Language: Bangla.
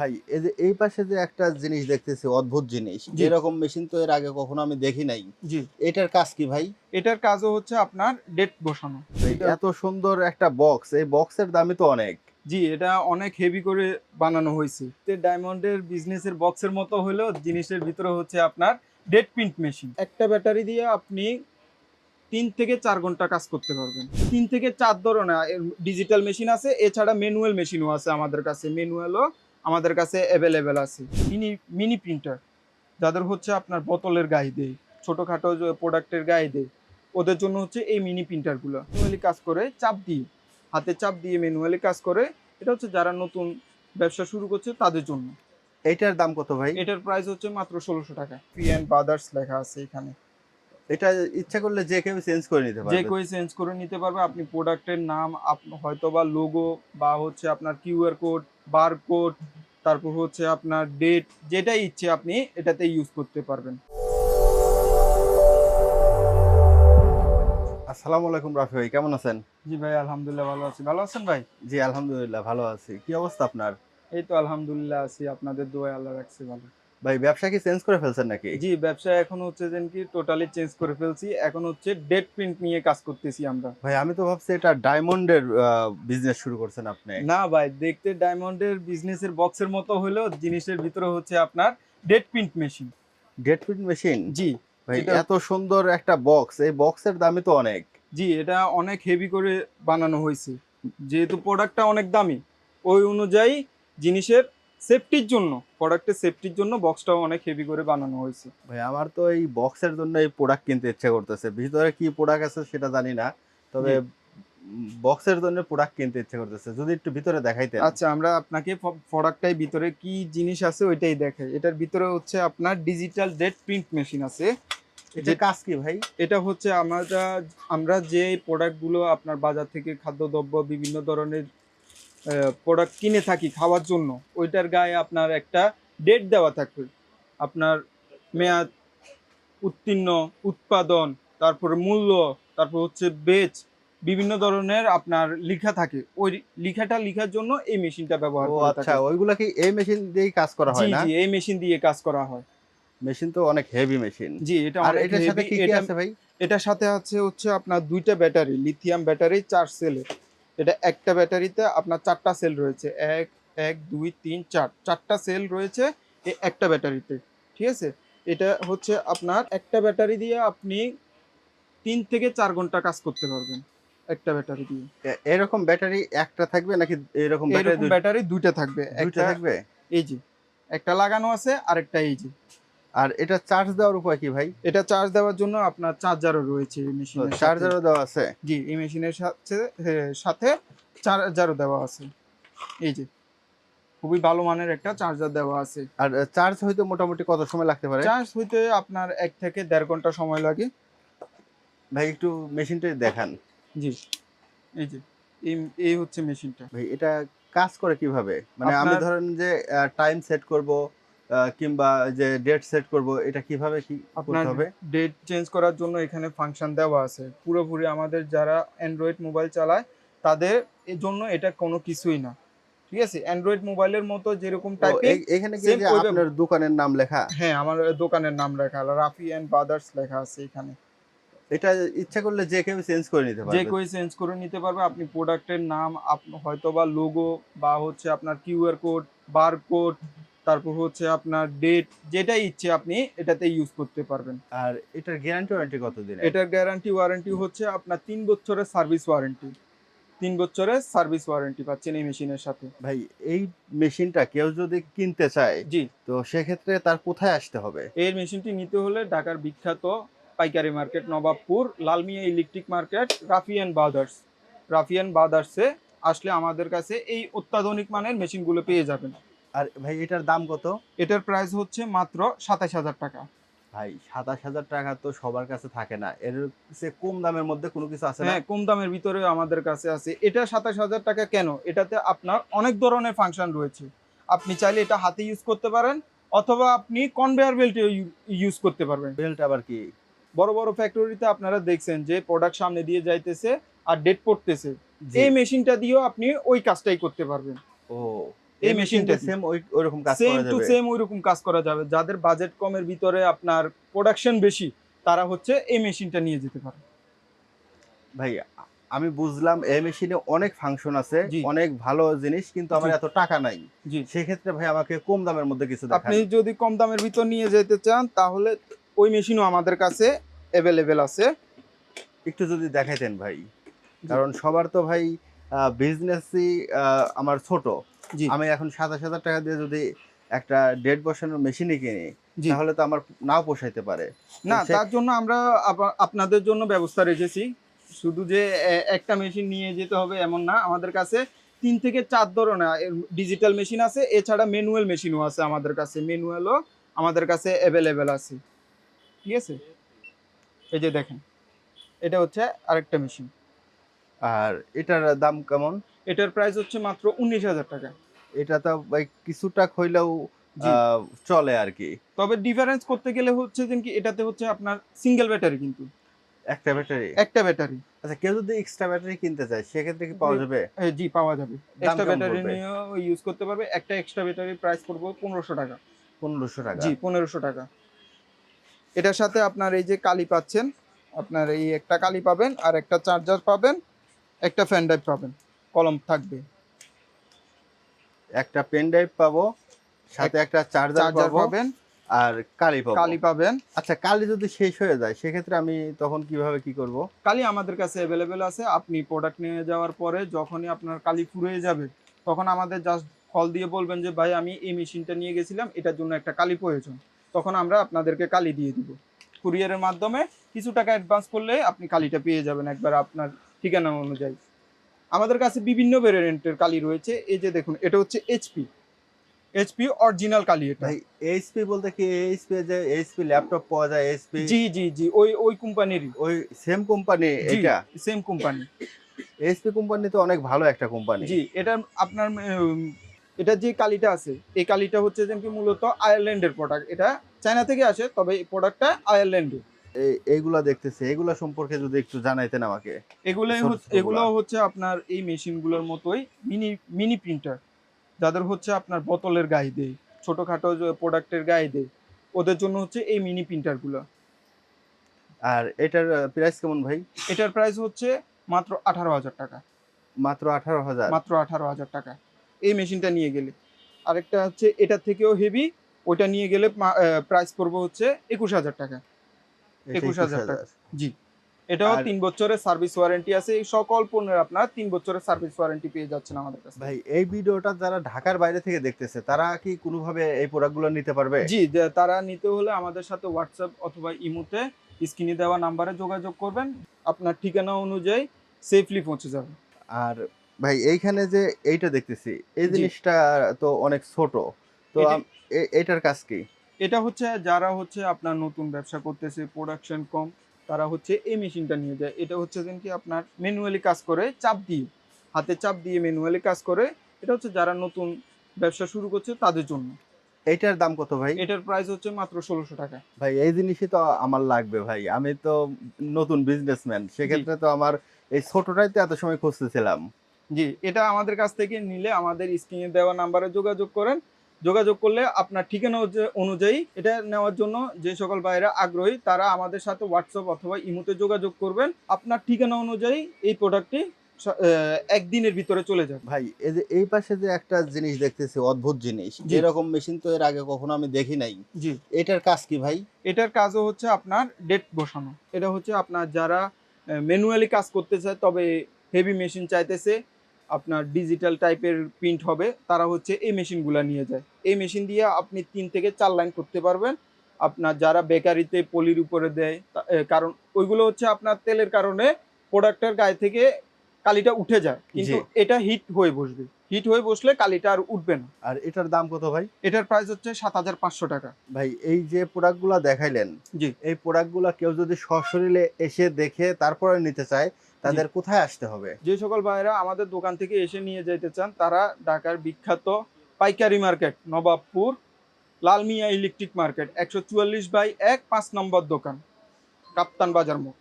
ভাই এই যে এই পাশে যে একটা জিনিস দেখতেছি অদ্ভুত জিনিস। এরকম মেশিন তো এর আগে কখনো আমি দেখি নাই। জি। এটার কাজ কি ভাই? এটার কাজও হচ্ছে আপনার ডেট বসানো। এত সুন্দর একটা বক্স এই বক্সের দামই তো অনেক। জি এটা অনেক হেভি করে বানানো হয়েছে। ডায়মন্ডের বিজনেসের বক্সের মতো হলেও জিনিসের ভিতরে হচ্ছে আপনার ডেট প্রিন্ট মেশিন একটা ব্যাটারি দিয়ে আপনি তিন থেকে চার ঘণ্টা কাজ করতে পারবেন। তিন থেকে চার ধরনের ডিজিটাল মেশিন আছে এছাড়া ম্যানুয়াল মেশিনও আছে আমাদের কাছে। ম্যানুয়ালও আমাদের কাছে অ্যাভেলেবেল আছে। মিনি মিনি প্রিন্টার যাদের হচ্ছে আপনার বোতলের গায়ে দেয় ছোটোখাটো প্রোডাক্টের গায়ে দেয় ওদের জন্য হচ্ছে এই মিনি প্রিন্টারগুলো ম্যানুয়ালি কাজ করে চাপ দিয়ে হাতে চাপ দিয়ে ম্যানুয়ালি কাজ করে এটা হচ্ছে যারা নতুন ব্যবসা শুরু করছে তাদের জন্য। এটার দাম কত ভাই? এটার প্রাইস হচ্ছে মাত্র ষোলোশো টাকা। পি অ্যান্ড বাদার্স লেখা আছে এখানে। এটা ইচ্ছা করলে যে কেউ চেঞ্জ করে নিতে পারবে। যে কেউ চেঞ্জ করে নিতে পারবে আপনি প্রোডাক্টের নাম হয়তো বা লোগো বা হচ্ছে আপনার কিউআর কোড বার কোড তারপর হচ্ছে আপনার ডেট যেটাই ইচ্ছে আপনি এটাতে ইউজ করতে পারবেন। আসসালামু আলাইকুম রাফি ভাই কেমন আছেন? জি ভাই আলহামদুলিল্লাহ ভালো আছি। ভালো আছেন ভাই? জি আলহামদুলিল্লাহ ভালো আছি। কি অবস্থা আপনার? এই তো আলহামদুলিল্লাহ আছি আপনাদের দোয়া আল্লাহ রাখছি ভালো। ভাই ব্যবসা কি চেঞ্জ করে ফেলছেন নাকি? জি ব্যবসা এখন হচ্ছে যেন কি টোটালি চেঞ্জ করে ফেলছি। এখন হচ্ছে ডেট প্রিন্ট নিয়ে কাজ করতেছি আমরা। ভাই আমি তো ভাবছি এটা ডায়মন্ডের বিজনেস শুরু করছেন আপনি। না ভাই দেখতে ডায়মন্ডের বিজনেসের বক্সের মতো হলেও জিনিসের ভিতরে হচ্ছে আপনার date print machine date print machine জি ভাই এত সুন্দর একটা বক্স এই বক্সের দামই তো অনেক। জি এটা অনেক হেভি করে বানানো হয়েছে। যেহেতু প্রোডাক্টটা অনেক দামি ওই অনুযায়ী জিনিসের সেফটির জন্য প্রোডাক্টের সেফটির জন্য বক্সটাও অনেক হেভি করে বানানো হয়েছে। ভাই আমার তো এই বক্সের জন্য এই প্রোডাক্ট কিনতে ইচ্ছা করতেছে। ভিতরে কি প্রোডাক্ট আছে সেটা জানি না তবে বক্সের জন্য প্রোডাক্ট কিনতে ইচ্ছা করতেছে। যদি একটু ভিতরে দেখাইতে আচ্ছা আমরা আপনাকে প্রোডাক্টটাই ভিতরে কি জিনিস আছে ওইটাই দেখাই। এটার ভিতরে হচ্ছে আপনার ডিজিটাল ডেট প্রিন্ট মেশিন আছে। এটা কাজ কি ভাই? এটা হচ্ছে আমরা আমরা যে প্রোডাক্টগুলো আপনার বাজার থেকে খাদ্যদ্রব্য বিভিন্ন ধরনের প্রোডাক্ট কিনে থাকি খাওয়ার জন্য ওইটার গায়ে আপনার একটা ডেট দেওয়া থাকবে। আপনার মেয়াদ উত্তীর্ণ উৎপাদন তারপর মূল্য তারপর হচ্ছে বেচ বিভিন্ন ধরনের আপনার লিখা থাকে। ওই লিখাটা লিখার জন্য এই মেশিনটা ব্যবহার করা আচ্ছা ওইগুলা কি এই মেশিন দিয়েই কাজ করা হয় না? জি এই মেশিন দিয়ে কাজ করা হয়। মেশিন তো অনেক হেভি মেশিন জি এটা আর এটার সাথে কি কি আছে ভাই? এটার সাথে আছে হচ্ছে আপনার দুইটা ব্যাটারি লিথিয়াম ব্যাটারি চার সেলের এটা একটা ব্যাটারিতে আপনার চারটা সেল রয়েছে। এক এক দুই তিন চার। চারটা সেল রয়েছে এই একটা ব্যাটারিতে। ঠিক আছে? এটা হচ্ছে আপনার একটা ব্যাটারি দিয়ে আপনি তিন থেকে চার ঘণ্টা কাজ করতে পারবেন একটা ব্যাটারি দিয়ে। এরকম ব্যাটারি একটা থাকবে নাকি এরকম ব্যাটারি দুইটা থাকবে। একটা থাকবে? এই যে একটা লাগানো আছে আরেকটা এই যে। আর এটা চার্জ দেওয়ার উপায় কি ভাই? এটা চার্জ দেওয়ার জন্য আপনার চার্জারও রয়েছে এই মেশিনের চার্জারও দেওয়া আছে? জি এই মেশিনের সাথে সাথে চার্জারও দেওয়া আছে। এই যে খুবই ভালো মানের একটা চার্জার দেওয়া আছে। আর চার্জ হইতে মোটামুটি কত সময় লাগতে পারে? চার্জ হইতে আপনার এক থেকে দেড় ঘণ্টা সময় লাগে। ভাই একটু মেশিনটা দেখান। জি এই যে এই এই হচ্ছে মেশিনটা ভাই এটা কাজ করে কীভাবে? মানে আমি ধরেন যে টাইম সেট করব কিংবা যে ডেট সেট করব এটা কীভাবে কি করতে হবে? ডেট চেঞ্জ করার জন্য এখানে ফাংশন দেওয়া আছে। পুরোপুরি আমাদের যারা অ্যান্ড্রয়েড মোবাইল চালায় তাদের জন্য এটা কোনো কিছুই না। ঠিক আছে? অ্যান্ড্রয়েড মোবাইলের মতো যেরকম ও, টাইপিং এই- এখানে কি যে আপনার দোকানের নাম লেখা? হ্যাঁ আমার দোকানের নাম লেখা রাফি অ্যান্ড বাদার্স লেখা আছে এখানে। এটা ইচ্ছা করলে যে কেউ চেঞ্জ করে নিতে পারবে। যে কেউ চেঞ্জ করে নিতে পারবে আপনি প্রোডাক্টের নাম হয়তো বা লোগো বা হচ্ছে আপনার কিউআর কোড বার কোড তারপর হচ্ছে আপনার ডেট যেটাই ইচ্ছে আপনি এটাতে ইউজ করতে পারবেন। আর এটার গ্যারান্টি ওয়ারেন্টি কত দিন? এটার গ্যারান্টি ওয়ারেন্টি হচ্ছে আপনার তিন বছরের সার্ভিস ওয়ারেন্টি তিন বছরের সার্ভিস ওয়ারেন্টি পাচ্ছেন এই মেশিনের সাথে। ভাই এই মেশিনটা কেউ যদি কিনতে চায় জি। তো সেক্ষেত্রে তার কোথায় আসতে হবে? এই মেশিনটি নিতে হলে ঢাকার বিখ্যাত পাইকারি market Nawabpur Lalmiya electric market Rafian brothers Rafian বাদার্সে আসলে আমাদের কাছে এই অত্যাধুনিক মানের মেশিনগুলো পেয়ে যাবেন। আর ভাই এটার দাম কত? এটার প্রাইস হচ্ছে মাত্র সাতাশ হাজার টাকা। ভাই সাতাশ হাজার টাকা তো সবার কাছে থাকে না। এর সে কম দামের মধ্যে কোনো কিছু আছে না? হ্যাঁ কম দামের ভিতরে আমাদের কাছে আছে। এটা সাতাশ হাজার টাকা কেন? এটাতে আপনার অনেক ধরনের ফাংশন রয়েছে। আপনি চাইলে এটা হাতে ইউজ করতে পারেন অথবা আপনি কনভেয়ার বেল্টে ইউজ করতে পারবেন। বেল্ট আবার কি? বড় বড় ফ্যাক্টরিতে আপনারা দেখছেন যে প্রোডাক্ট সামনে দিয়ে যাইতেছে আর ডেট পড়তেছে। এই মেশিনটা দিয়েও আপনি ওই কাজটাই করতে পারবেন। ও এই মেশিনটা সেম ওই ওইরকম কাজ সেম করা টু যাবে। সেম ওইরকম কাজ করা যাবে। যাদের বাজেট কমের ভিতরে আপনার প্রোডাকশন বেশি তারা হচ্ছে এই মেশিনটা নিয়ে যেতে পারে। ভাই আমি বুঝলাম এই মেশিনে অনেক ফাংশন আছে অনেক ভালো জিনিস কিন্তু আমার এত টাকা নাই। সেক্ষেত্রে ভাই আমাকে কম দামের মধ্যে কিছু আপনি যদি কম দামের ভিতর নিয়ে যেতে চান তাহলে ওই মেশিনও আমাদের কাছে অ্যাভেলেবেল আছে। একটু যদি দেখাইতেন ভাই। কারণ সবার তো ভাই বিজনেসই আমার ছোট। আমি এখন সাতাশ হাজার টাকা দিয়ে যদি একটা ডেট বসানোর মেশিনই কিনি তাহলে তো আমার নাও পোষাইতে পারে। না তার জন্য আমরা আপনাদের জন্য ব্যবস্থা রেখেছি। শুধু যে একটা মেশিন নিয়ে যেতে হবে এমন না আমাদের কাছে তিন থেকে চার ধরনের ডিজিটাল মেশিন আছে এছাড়া ম্যানুয়াল মেশিনও আছে আমাদের কাছে। ম্যানুয়ালও আমাদের কাছে অ্যাভেলেবেল আছে। ঠিক আছে? এই যে দেখেন এটা হচ্ছে আরেকটা মেশিন। আর এটার দাম কেমন? এটার প্রাইস হচ্ছে মাত্র উনিশ হাজার টাকা। এটা তো কিছুটা হইলেও চলে আর কি। তবে ডিফারেন্স করতে গেলে হচ্ছে যে কি এটাতে হচ্ছে আপনার সিঙ্গেল ব্যাটারি কিন্তু। একটা ব্যাটারি একটা ব্যাটারি আচ্ছা কেউ যদি এক্সট্রা ব্যাটারি কিনতে চায় সেক্ষেত্রে কি পাওয়া। যাবে? জি পাওয়া যাবে। Extra battery? নিয়েও ইউজ করতে পারবে। একটা এক্সট্রা ব্যাটারি প্রাইস পড়বে পনেরোশো টাকা। পনেরোশো টাকা? জি পনেরোশো টাকা। এটার সাথে আপনার এই যে কালি পাচ্ছেন আপনার এই একটা কালি পাবেন আর একটা চার্জার পাবেন। একটা ফ্যান ড্রাইভ পাবেন কলম থাকবে। একটা পেন ড্রাইভ পাবো সাথে একটা চার্জার পাবেন। আর কালি পাবো। কালি পাবেন। আচ্ছা কালি যদি শেষ হয়ে যায় সেক্ষেত্রে আমি তখন কীভাবে কি করব? কালি আমাদের কাছে অ্যাভেলেবেল আছে। আপনি প্রোডাক্ট নিয়ে যাওয়ার পরে যখনই আপনার কালি ফুরিয়ে যাবে তখন আমাদের জাস্ট কল দিয়ে বলবেন যে ভাই আমি এই মেশিনটা নিয়ে গেছিলাম এটার জন্য একটা কালি প্রয়োজন। তখন আমরা আপনাদেরকে কালি দিয়ে দিব। কুরিয়ারের মাধ্যমে কিছু টাকা অ্যাডভান্স করলে আপনি কালিটা পেয়ে যাবেন। একবার আপনার ঠিকানা অনুযায়ী। আমাদের কাছে বিভিন্ন ভেরিয়েন্টের কালি রয়েছে। এই যে দেখুন এটা হচ্ছে এইচপি এইচপি অরিজিনাল কালি এটা। এইচপি বলতে কি? এইচপি যে এইচপি ল্যাপটপ পাওয়া যায় এইচপি জি জি জি ওই ওই কোম্পানিরই ওই সেম কোম্পানি এটা? সেম কোম্পানি এইচপি কোম্পানি তো অনেক ভালো একটা কোম্পানি জি এটা আপনার এটা যে কালিটা আছে এই কালিটা হচ্ছে যে কি মূলত আয়ারল্যান্ডের প্রোডাক্ট এটা চায়না থেকে আসে তবে এই প্রোডাক্টটা আয়ারল্যান্ডের এইগুলা দেখতেছে। এগুলা সম্পর্কে যদি একটু জানাইতেন আমাকে। এগুলোই ছোট হচ্ছে- ছোটগুলা। এগুলো হচ্ছে আপনার এই মেশিনগুলোর মতোই মিনি মিনি প্রিন্টার যাদের হচ্ছে আপনার বোতলের গায়ে দেয় ছোটখাটো প্রোডাক্টের গায়ে দেয় ওদের জন্য হচ্ছে এই মিনি প্রিন্টারগুলো আর এটার প্রাইস কেমন ভাই? এটার প্রাইস হচ্ছে মাত্র আঠারো হাজার টাকা। মাত্র আঠারো হাজার? মাত্র আঠারো হাজার টাকা। এই মেশিনটা নিয়ে গেলে। আরেকটা হচ্ছে এটা থেকেও হেভি ওইটা নিয়ে গেলে প্রাইস পড়বে হচ্ছে একুশ হাজার টাকা। একুশ হাজার টাকা। জি। এটাও তিন বছরের সার্ভিস ওয়ারেন্টি আছে। এই সকল পণ্যের আপনার তিন বছরের সার্ভিস ওয়ারেন্টি পেয়ে যাচ্ছেন আমাদের কাছে। ভাই এই ভিডিওটা যারা ঢাকার বাইরে থেকে দেখতেছে তারা কি কোনোভাবে এই প্রোডাক্টগুলো নিতে পারবে? জি তারা নিতে হলে আমাদের সাথে হোয়াটসঅ্যাপ অথবা ইমোতে স্ক্রিনে দেওয়া নাম্বারে যোগাযোগ করবেন। আপনার ঠিকানা অনুযায়ী সেফলি পৌঁছে যাবে। আর ভাই এইখানে যে এইটা দেখতেছি এই জিনিসটা তো অনেক ছোট। তো এটার কাজ কি? এটা হচ্ছে যারা হচ্ছে আপনার নতুন ব্যবসা করতেছে প্রোডাকশন কম তারা হচ্ছে এই মেশিনটা নিয়ে যায়। এটা হচ্ছে যেন কি আপনার ম্যানুয়ালি কাজ করে চাপ দিয়ে হাতে চাপ দিয়ে ম্যানুয়ালি কাজ করে। এটা হচ্ছে যারা নতুন ব্যবসা শুরু করছে তাদের জন্য। এটার দাম কত ভাই? এটার প্রাইস হচ্ছে মাত্র ষোলোশো টাকা। ভাই এই জিনিসই তো আমার লাগবে ভাই। আমি তো নতুন বিজনেসম্যান সেক্ষেত্রে তো আমার এই ছোটটাই তো এত সময় খুঁজতেছিলাম। জি এটা আমাদের কাছ থেকে নিলে আমাদের স্ক্রিনে দেওয়া নাম্বারে যোগাযোগ করেন। যোগাযোগ করলে আপনার ঠিকানা অনুযায়ী এটা নেওয়ার জন্য যে সকল বাইরা আগ্রহী তারা আমাদের সাথে হোয়াটসঅ্যাপ অথবা ইমোতে যোগাযোগ করবেন। আপনার ঠিকানা অনুযায়ী এই প্রোডাক্টটি একদিনের ভিতরে চলে যাবে। ভাই এই যে এই পাশে যে একটা জিনিস দেখতেছি অদ্ভুত জিনিস। এরকম মেশিন তো এর আগে কখনো আমি দেখি নাই। জি। এটার কাজ কি ভাই? এটার কাজও হচ্ছে আপনার ডেট বসানো। এটা হচ্ছে আপনার যারা ম্যানুয়ালি কাজ করতে চায় তবে হেভি মেশিন চাইতেছে আপনার ডিজিটাল টাইপের প্রিন্ট হবে তারা হচ্ছে এই মেশিনগুলো নিয়ে যায়। এই মেশিন দিয়ে আপনি তিন থেকে চার লাইন করতে পারবেন। আপনার যারা বেকারিতে পলির উপরে দেয় কারণ ওইগুলো হচ্ছে আপনার তেলের কারণে প্রোডাক্টের গায়ে থেকে কালিটা উঠে যায়। কিন্তু। এটা হিট হয়ে বসবে। হিট হয়ে বসলে কালিটা আর উঠবে না। আর এটার দাম কত ভাই? এটার প্রাইস হচ্ছে সাত হাজার পাঁচশো টাকা। ভাই এই যে প্রোডাক্টগুলো দেখাইলেন জি। এই প্রোডাক্টগুলো কেউ যদি সশরীরে এসে দেখে তারপরে নিতে চায় তাদের কোথায় আসতে হবে? যে সকল ভাইরা আমাদের দোকান থেকে এসে নিয়ে যেতে চান তারা ঢাকার বিখ্যাত পাইকারি market Nawabpur Lalmiya electric market একশো চুয়াল্লিশ বাই এক পাঁচ নম্বর দোকান কাপ্তান বাজার মোড়।